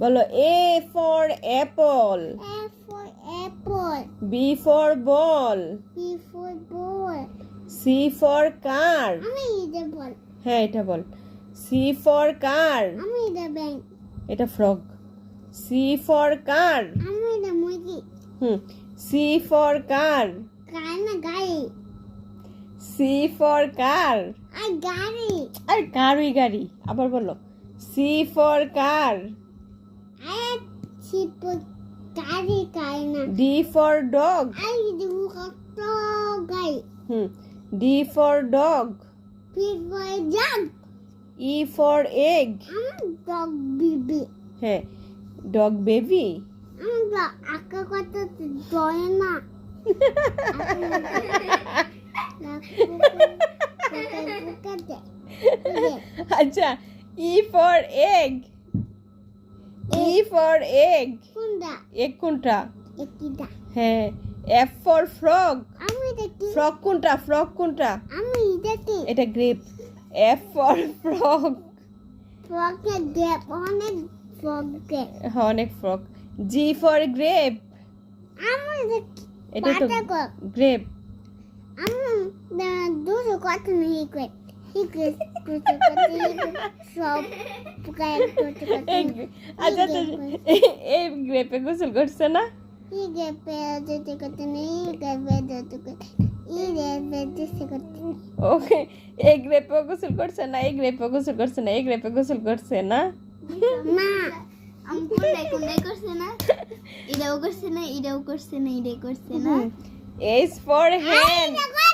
বলো A for apple A for apple. B for ball B for ball. C for car আমি হ্যাঁ এটা ball. C for car আমি এটা bank এটা ফ্রগ সি ফর কার আমি হুম সি ফর কার কার না গাড়ি? সি ফর কার আর গাড়ি? আর কারই গাড়ি আবার বলো। C for car D for dog D for dog for E for egg dog. বিবি হ্যাঁ ডগ বেবি আঁকা করতে দয় না আচ্ছা E for egg for egg কোনটা এগ কোনটা একিটা হ্যাঁ এফ ফর ফ্রগ আমি দেখি ফ্রগ কোনটা ফ্রগ কোনটা আমি দেখি এটা গ্রেপ এফ ফর ফ্রগ ফ্রকে গ্যাপ অনেক ফ্রকে অনেক ফ্রগ জি ফর গ্রেপ আমি দেখি এটা তো গ্রেপ আমি দুটো কথা নেই হিকুয়েট হিকুয়েট করতে করতে সব গায়ে করতে করতে আচ্ছা তো এই গ্রেপে গোসল করছে না হিগে পেয়ে যেতে করতে নেই হিগে পেয়ে যেতে করতে ইরে বেঁচে করতে ওকে এই গ্রেপে গোসল করছে না এই গ্রেপে গোসল করছে না এই গ্রেপে গোসল করছে না না আমি কোনটাই কোনটাই করছে না এটাও করছে না এটাও করছে না এটাই করছে না এইচ ফর হ্যান্ড এটা